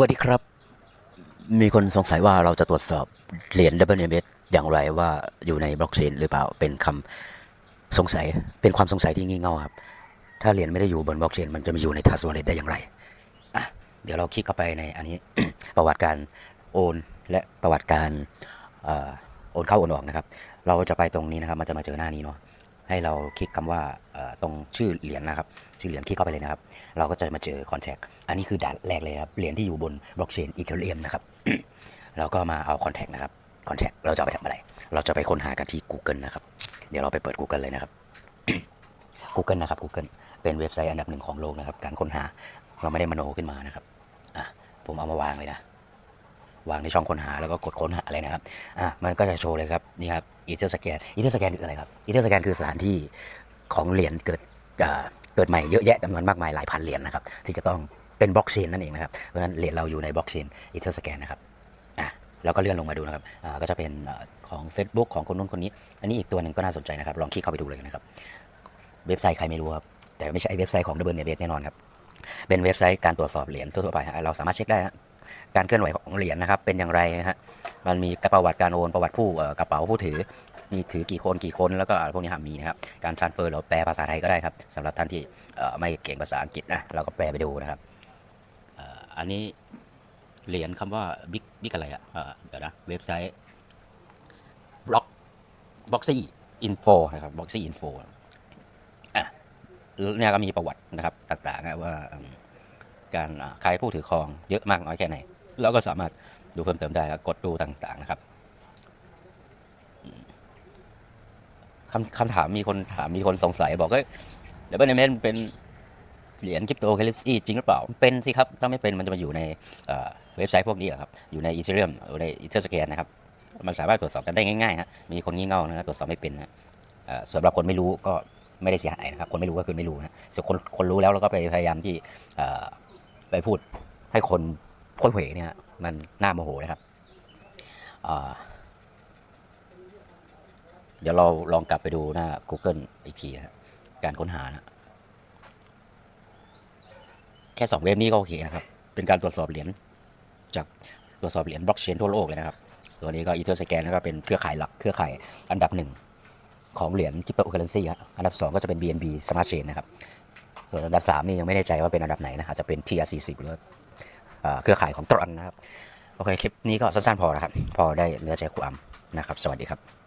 สวัสดีครับ มีคนสงสัยว่าเราจะตรวจสอบเหรียญ WMS อย่างไรว่าอยู่ในบล็อกเชนหรือเปล่า เป็นคำสงสัย เป็นความสงสัยที่งี่เง่าครับ ถ้าเหรียญไม่ได้อยู่บนบล็อกเชนมันจะมาอยู่ในทัสวอลเล็ตได้อย่างไร เดี๋ยวเราคลิกเข้าไปในอันนี้ ประวัติการโอน และประวัติการอโอนเข้าโอนออกนะครับ เราจะไปตรงนี้นะครับ มันจะมาเจอหน้านี้เนาะ ให้เราคลิกคำว่าตรงชื่อเหรียญนะครับ ชื่อเหรียญคลิกเข้าไปเลยนะครับ เราก็จะมาเจอคอนแทคอันนี้คือด่านแรกเลยครับ เหรียญที่อยู่บนบล็อกเชนอีเทเรียมนะครับ เราก็มาเอาคอนแทคนะครับ คอนแทคเราจะไปทำอะไร เราจะไปค้นหากันที่ Google นะครับ เดี๋ยวเราไปเปิด Google เลยนะครับ Google นะครับ Google เป็นเว็บไซต์อันดับหนึ่งของโลกนะครับ การค้นหาเราไม่ได้มโนขึ้นมานะครับ อะ ผมเอามาวางเลยนะ วางในช่องค้นหาแล้วก็กดค้นหาเลยนะครับอะมันก็จะโชว์เลยครับนี่ครับอีเทอร์สแกนอีเทอร์สแกนคืออะไรครับอีเทอร์สแกนคือสถานที่ของเหรียญเกิดเกิดใหม่เยอะแยะจำนวนมากมายหลายพันเหรียญนะครับที่จะต้องเป็นบล็อกเชนนั่นเองนะครับเพราะฉะนั้นเหรียญเราอยู่ในบล็อกเชนอีเทอร์สแกนนะครับอะแล้วก็เลื่อนลงมาดูนะครับอ่าก็จะเป็นของ Facebook ของคนนู้นคนนี้ อันนี้อีกตัวหนึ่งก็น่าสนใจนะครับ ลองคลิกเข้าไปดูเลยนะครับ เว็บไซต์ใครไม่รู้ครับ แต่ไม่ใช่เว็บไซต์ของ Double n e t แน่นอนครับ เป็นเว็บไซต์การตรวจสอบเหรียญทั่วไป เราสามารถเช็คได้ฮะ การเคลื่อนไหวของเหรียญนะครับ เป็นอย่างไรนะฮะมันมีประวัติการโอนประวัติผู้กระเป๋าผู้ถือ มีถือกี่คนกี่คนแล้วก็พวกนี้ครับมีนะครับการ transfer เราแปลภาษาไทยก็ได้ครับสำหรับท่านที่ไม่เก่งภาษาอังกฤษนะเราก็แปลไปดูนะครับอ,อันนี้เหรียญคำว่าบิ๊กบิ๊กอะไรอะเอ่อเดี๋ยวนะเว็บไซต์บล็อกบ็อกซี่อินโฟนะครับบ็อกซี่อินโฟอะเนี่ยก็มีประวัตินะครับต่างๆนะว่า การอ่าใครผู้ถือครองเยอะมากน้อยแค่ไหน เราก็สามารถดูเพิ่มเติมได้แล้วกดดูต่างๆนะครับคำคำถามมีคนถามมีคนสงสัยบอกว่าเดบเบิลเมนเป็นเหรียญคริปโตเคเรซีจริงหรือเปล่า เป็นสิครับ ถ้าไม่เป็นมันจะมาอยู่ในเว็บไซต์พวกนี้ครับ อยู่ในอีเทเรียมอยู่ในอีเทอร์สแกนนะครับ มันสามารถตรวจสอบกันได้ง่ายๆฮะมีคนงี่เง่านะตรวจสอบไม่เป็นนะเอ่อสำหรับคนไม่รู้ก็ไม่ได้เสียหายนะครับ คนไม่รู้ก็คือไม่รู้นะส่วนคนคนรู้แล้วเราก็ไปพยายามที่ ไปพูดให้คนค่อยเผยเนี่ยมันน่าโมโหนะครับเดี๋ยวเราลองกลับไปดูหน้า Google อีกทีนะการค้นหานะแค่สองเว็บนี้ก็โอเคนะครับ เป็นการตรวจสอบเหรียญจากตรวจสอบเหรียญบล็อกเชนทั่วโลกเลยนะครับ ตัวนี้ก็อีเทอร์สแกนแล้วก็เป็นเครือข่ายหลักเครือข่ายอันดับหนึ่งของเหรียญคริปโตเคอเรนซีครับอันดับสองก็จะเป็น BNB Smart Chain นะครับ ส่วนอันดับสามนี่ยังไม่แน่ใจว่าเป็นอันดับไหนนะอาจจะเป็น TR40 หรือว่าเอ่อเครือข่ายของตรอนนะครับ โอเค คลิปนี้ก็สั้นๆพอนะครับ พอได้เนื้อใจความนะครับ สวัสดีครับ